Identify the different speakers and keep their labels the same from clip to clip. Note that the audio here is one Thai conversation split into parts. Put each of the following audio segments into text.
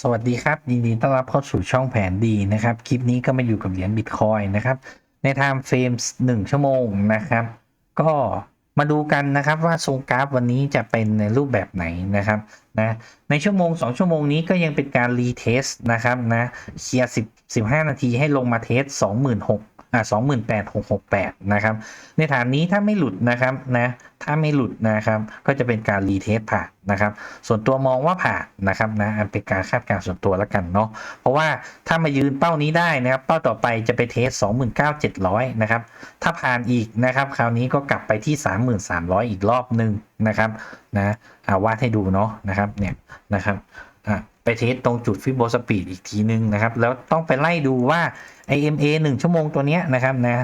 Speaker 1: สวัสดีครับยินดีต้อนรับเข้าสู่ช่องแผนดีนะครับ คลิปนี้ก็มาอยู่กับเหรียญบิตคอยนะครับ ในไทม์เฟรม1 ชั่วโมงนะครับ ก็มาดูกันนะครับว่าทรงกราฟวันนี้จะเป็นในรูปแบบไหนนะครับนะในชั่วโมง 2 ชั่วโมงนี้ก็ยังเป็นการรีเทสนะครับนะเคลียร์10 15 นาทีให้ลงมาเทส26,000 อ่า28,668นะครับ ในฐานนี้ถ้าไม่หลุดนะครับนะถ้าไม่หลุดนะครับ ก็จะเป็นการรีเทสผ่านนะครับ ส่วนตัวมองว่าผ่านนะครับนะอันเป็นการคาดการณ์ส่วนตัวแล้วกันเนาะเพราะว่าถ้ามายืนเป้านี้ได้นะครับ เป้าต่อไปจะไปเทส29,700นะครับ ถ้าผ่านอีกนะครับ คราวนี้ก็กลับไปที่ 33,000อีกรอบหนึ่งนะครับนะอ่าวาดให้ดูเนาะนะครับเนี่ยนะครับ ไปเทสตรงจุดฟิโบสปีดอีกทีนึงนะครับ แล้วต้องไปไล่ดูว่า IMA 1 ชั่วโมงตัวเนี้ยนะครับนะ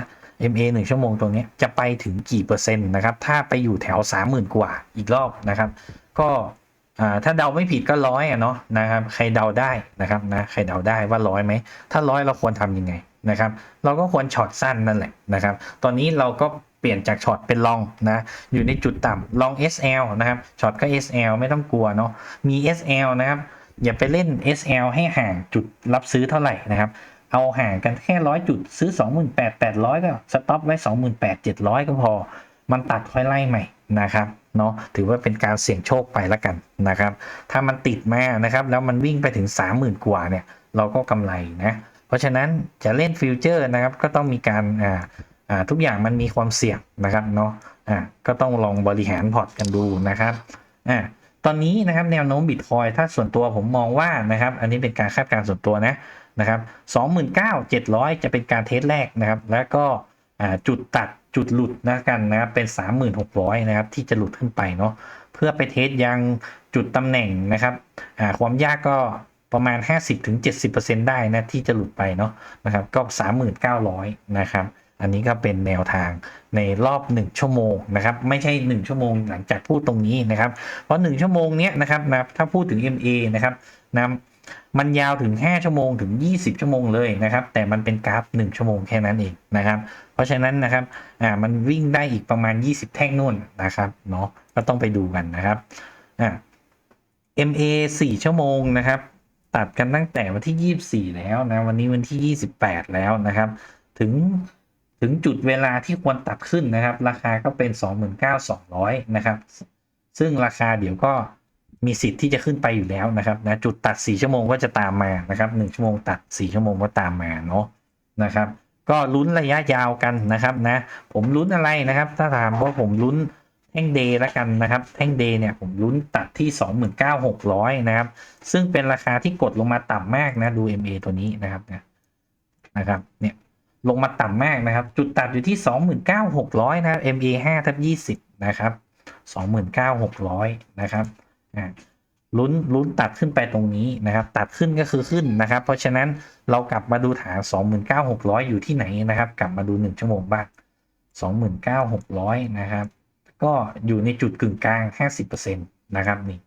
Speaker 1: MA 1 ชั่วโมงตัวเนี้ยจะไปถึงกี่เปอร์เซ็นต์นะครับ ถ้าไปอยู่แถว 30,000 กว่าอีกรอบนะครับ ก็ถ้าเดาไม่ผิดก็ร้อยอะเนาะนะครับใครเดาได้นะครับนะใครเดาได้ว่าร้อยไหม ถ้าร้อยเราควรทำยังไงนะครับ เราก็ควรช็อตสั้นนั่นแหละนะครับ ตอนนี้เราก็ เปลี่ยนจากช็อตเป็นลองนะอยู่ในจุดต่ำลอง SL นะครับช็อตก็ SL ไม่ต้องกลัวเนาะมี SL นะครับอย่าไปเล่น SL ให้ห่างจุดรับซื้อเท่าไหร่นะครับเอาห่างกันแค่ร้อยจุดซื้อ 28,800 ก็สต็อปไว้ 28,700 ก็พอ มันตัดค่อยไล่ใหม่นะครับเนาะถือว่าเป็นการเสี่ยงโชคไปแล้วกันนะครับ ถ้ามันติดมานะครับ แล้วมันวิ่งไปถึง 30,000 กว่าเนี่ย เราก็กำไรนะ เพราะฉะนั้นจะเล่นฟิวเจอร์นะครับ ก็ต้องมีการอ่าอ่า ทุกอย่างมันมีความเสี่ยงนะครับเนาะอ่าก็ต้องลองบริหารพอร์ตกันดูนะครับอ่าตอนนี้นะครับแนวโน้มบิตคอยถ้าส่วนตัวผมมองว่านะครับ อันนี้เป็นการคาดการณ์ส่วนตัวนะนะครับ29,700จะเป็นการเทสแรกนะครับ แล้วก็จุดตัดจุดหลุดนะกันนะครับเป็น 3,600นะครับที่จะหลุดขึ้นไปเนาะเพื่อไปเทสยังจุดตำแหน่งนะครับความยากก็ประมาณ 50-70%ได้นะที่จะหลุดไปเนาะนะครับก็ 3,900นะครับ อันนี้ก็เป็นแนวทางในรอบ 1 ชั่วโมงนะครับ ไม่ใช่ 1 ชั่วโมงหลังจากพูดตรงนี้นะครับ เพราะ 1 ชั่วโมงเนี้ยนะครับนะถ้าพูดถึง MA นะครับนะมันยาวถึง 5 ชั่วโมงถึง 20 ชั่วโมงเลยนะครับ แต่มันเป็นกราฟ 1 ชั่วโมงแค่นั้นเองนะครับ เพราะฉะนั้นนะครับอ่ามันวิ่งได้อีกประมาณ 20 แท่งนู่นนะครับเนาะก็ต้องไปดูกันนะครับอ่า MA 4 ชั่วโมงนะครับตัดกันตั้งแต่วันที่ 24 แล้วนะวันนี้วันที่ 28 แล้วนะครับ ถึง ถึงจุดเวลาที่ควรตัดขึ้นนะครับ ราคาก็เป็น 29,200 นะครับ ซึ่งราคาเดี๋ยวก็มีสิทธิ์ที่จะขึ้นไปอยู่แล้วนะครับนะจุดตัด 4 ชั่วโมงก็จะตามมานะครับ1ชั่วโมงตัด 4 ชั่วโมงก็ตามมาเนาะนะครับ ก็ลุ้นระยะยาวกันนะครับนะผมลุ้นอะไรนะครับ ถ้าถามว่าผมลุ้นแท่งเดย์ล้วกันนะครับ แท่งเดย์เนี่ยผมลุ้นตัดที่ 29,600 นะครับ ซึ่งเป็นราคาที่กดลงมาต่ำมากนะดู MA ตัวนี้นะครับนะนะครับเนี่ย ลงมาต่ำมากนะครับ จุดตัดอยู่ที่ 29,600 นะ MA 5ทับ20 นะครับ 29,600 นะครับลุ้นลุ้นตัดขึ้นไปตรงนี้นะครับ ตัดขึ้นก็คือขึ้นนะครับ เพราะฉะนั้นเรากลับมาดูฐาน 29,600 อยู่ที่ไหนนะครับ กลับมาดู 1 ชั่วโมงบ้าง 29,600 นะครับ ก็อยู่ในจุดกึ่งกลาง 50%นะครับนี่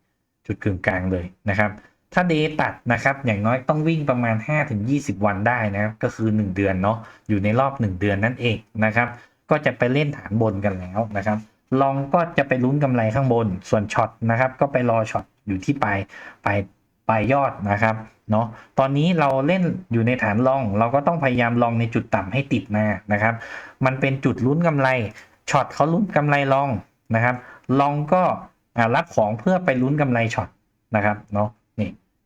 Speaker 1: จุดกึ่งกลางเลยนะครับ ถ้าเดย์ตัดนะครับอย่างน้อยต้องวิ่งประมาณ 5-20 วันได้นะครับก็คือ 1 เดือนเนาะอยู่ในรอบ 1 เดือนนั่นเองนะครับก็จะไปเล่นฐานบนกันแล้วนะครับลองก็จะไปลุ้นกำไรข้างบนส่วนช็อตนะครับก็ไปรอช็อตอยู่ที่ปลายปลายปลายยอดนะครับเนาะตอนนี้เราเล่นอยู่ในฐานลอง เราก็ต้องพยายามลองในจุดต่ำให้ติดมานะครับ มันเป็นจุดลุ้นกำไรช็อตเขาลุ้นกำไรลองนะครับลองก็รับของเพื่อไปลุ้นกำไรช็อตนะครับเนาะ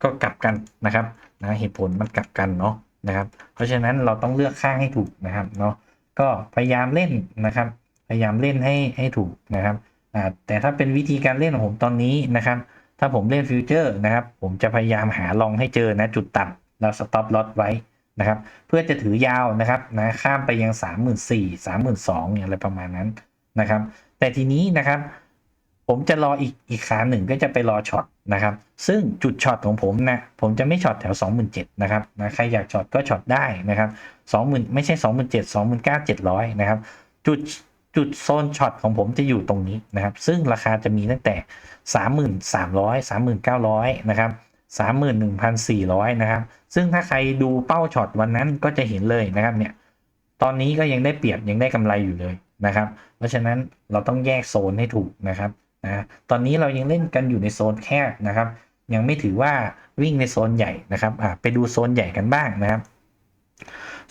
Speaker 1: ก็กลับกันนะครับนะเหตุผลมันกลับกันเนาะนะครับ เพราะฉะนั้นเราต้องเลือกข้างให้ถูกนะครับเนาะก็พยายามเล่นนะครับ พยายามเล่นให้ให้ถูกนะครับแต่ถ้าเป็นวิธีการเล่นของผมตอนนี้นะครับ ถ้าผมเล่นฟิวเจอร์นะครับ ผมจะพยายามหาลองให้เจอนะจุดต่ำแล้วสต็อปลอตไว้นะครับ เพื่อจะถือยาวนะครับนะข้ามไปยัง 3 4 0 0 0 3 2 0 0 0เนี่ยอะไรประมาณนั้นนะครับ แต่ทีนี้นะครับ ผมจะรออีกอีกขาหนึ่งก็จะไปรอช็อตนะครับ ซึ่งจุดช็อตของผมนะผมจะไม่ช็อตแถว 27,000นะครับนะใครอยากช็อตก็ช็อตได้นะครับ20,000ไม่ใช่ 27,000 29,700นะครับจุดจุดโซนช็อตของผมจะอยู่ตรงนี้นะครับ ซึ่งราคาจะมีตั้งแต่ 3,300 3,900นะครับ31,400นะครับ ซึ่งถ้าใครดูเป้าช็อตวันนั้นก็จะเห็นเลยนะครับเนี่ยตอนนี้ก็ยังได้เปรียบยังได้กำไรอยู่เลยนะครับ เพราะฉะนั้นเราต้องแยกโซนให้ถูกนะครับ นะตอนนี้เรายังเล่นกันอยู่ในโซนแคบนะครับ ยังไม่ถือว่าวิ่งในโซนใหญ่นะครับไปดูโซนใหญ่กันบ้างนะครับ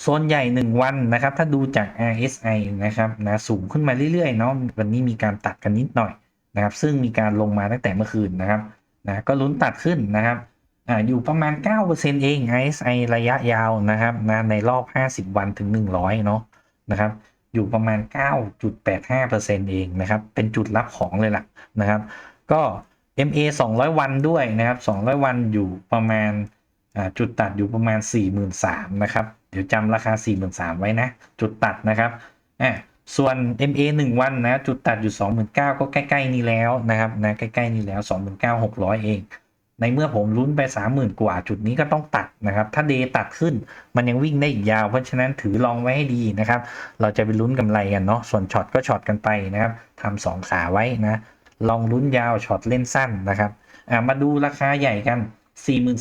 Speaker 1: โซนใหญ่ 1 วันนะครับ ถ้าดูจาก RSI นะครับนะสูงขึ้นมาเรื่อยๆเนาะวันนี้มีการตัดกันนิดหน่อยนะครับ ซึ่งมีการลงมาตั้งแต่เมื่อคืนนะครับนะก็ลุ้นตัดขึ้นนะครับออยู่ประมาณ 9%เอง RSI ระยะยาวนะครับนะในรอบ 50 วันถึง 100 เนาะนะครับ อยู่ประมาณ 9.85%เองนะครับ เป็นจุดรับของเลยล่ะนะครับ ก็ MA 200 วันด้วยนะครับ 200 วันอยู่ประมาณจุดตัดอยู่ประมาณ 43,000นะครับ เดี๋ยวจำราคา 43,000ไว้นะ จุดตัดนะครับอ่าส่วน MA 1 วันนะ จุดตัดอยู่ 29,000ก็ใกล้ ๆ นี้แล้วนะครับนะใกล้ ๆ นี้แล้ว 29,600 เอง ในเมื่อผมลุ้นไป 30,000 กว่าจุดนี้ก็ต้องตัดนะครับ ถ้าเดตัดขึ้นมันยังวิ่งได้อีกยาว เพราะฉะนั้นถือลองไว้ให้ดีนะครับ เราจะไปลุ้นกำไรกันเนาะส่วนช็อตก็ช็อตกันไปนะครับทำสองขาไว้นะ ลองลุ้นยาวช็อตเล่นสั้นนะครับมาดูราคาใหญ่กัน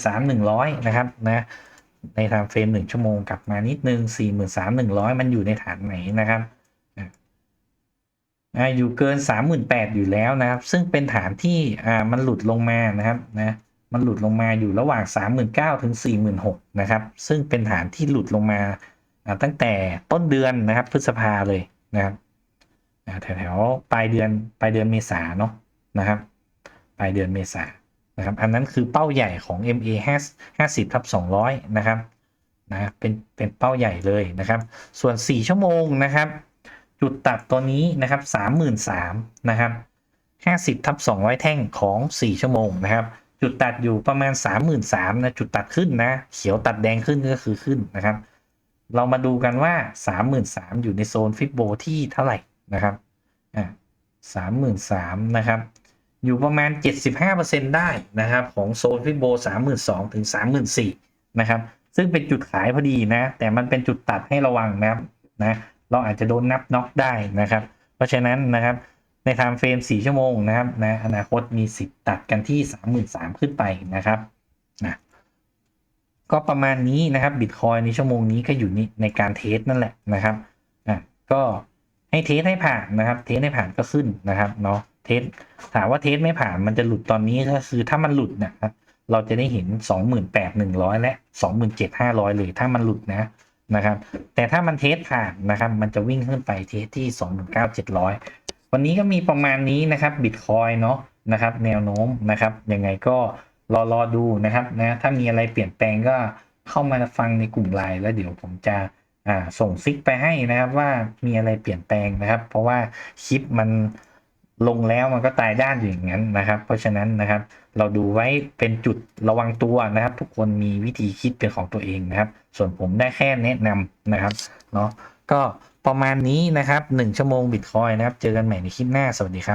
Speaker 1: 43,100 นะครับนะในทม์เฟรม 1 ชั่วโมงกลับมานิดนึง 43,100 มันอยู่ในฐานไหนนะครับอยู่เกิน 38,000 อยู่แล้วนะครับ ซึ่งเป็นฐานที่มันหลุดลงมานะครับนะ มันหลุดลงมาอยู่ระหว่าง 39,000ถึง46,000นะครับ ซึ่งเป็นฐานที่หลุดลงมาตั้งแต่ต้นเดือนนะครับพฤษภาเลยนะครับอ่าแถวปลายเดือนปลายเดือนเมษาเนาะนะครับปลายเดือนเมษานะครับอันนั้นคือเป้าใหญ่ของ MA 5 50ทับ200 นะครับนะเป็นเป็นเป้าใหญ่เลยนะครับ ส่วน 4 ชั่วโมงนะครับ จุดตัดตัวนี้นะครับ 33,000นะครับ50ทับ200 แท่งของ 4 ชั่วโมงนะครับ จุดตัดอยู่ประมาณ 33,000นะจุดตัดขึ้นนะ เขียวตัดแดงขึ้นก็คือขึ้นนะครับ เรามาดูกันว่า 33,000 อยู่ในโซนฟิบโบที่เท่าไหร่นะครับอ่า33,000นสามนะครับ อยู่ประมาณ 75%ได้นะครับ ของโซนฟิบโบ32,000ถึง34,000นะครับ ซึ่งเป็นจุดขายพอดีนะ แต่มันเป็นจุดตัดให้ระวังนะครับนะเราอาจจะโดนนับน็อกได้นะครับ เพราะฉะนั้นนะครับ ในไทม์เฟรม4ชั่วโมงนะครับนะอนาคตมีสิทธิ์ตัดกันที่ 33,000 ขึ้นไปนะครับนะก็ประมาณนี้นะครับบิตคอยในชั่วโมงนี้ก็อยู่นี่ในการเทสนั่นแหละนะครับอะก็ให้เทสให้ผ่านนะครับ เทสให้ผ่านก็ขึ้นนะครับเนาะเทสถามว่าเทสไม่ผ่านมันจะหลุดตอนนี้ก็คือถ้ามันหลุดนะครับเราจะได้เห็น 28,100 และ 27,500 เลยถ้ามันหลุดนะนะครับ แต่ถ้ามันเทสผ่านนะครับ มันจะวิ่งขึ้นไปเทสที่ 29,700 วันนี้ก็มีประมาณนี้นะครับบิตคอยเนาะนะครับ แนวโน้มนะครับยังไงก็รอรอดูนะครับนะถ้ามีอะไรเปลี่ยนแปลงก็เข้ามาฟังในกลุ่มไลน์แล้วเดี๋ยวผมจะอ่าส่งซิกไปให้นะครับว่ามีอะไรเปลี่ยนแปลงนะครับ เพราะว่าคลิปมันลงแล้วมันก็ตายด้านอยู่อย่างนั้นนะครับ เพราะฉะนั้นนะครับ เราดูไว้เป็นจุดระวังตัวนะครับ ทุกคนมีวิธีคิดเป็นของตัวเองนะครับ ส่วนผมได้แค่แนะนำนะครับเนาะก็ ประมาณนี้นะครับ 1 ชั่วโมงบิตคอยนะครับ เจอกันใหม่ในคลิปหน้าสวัสดีครับ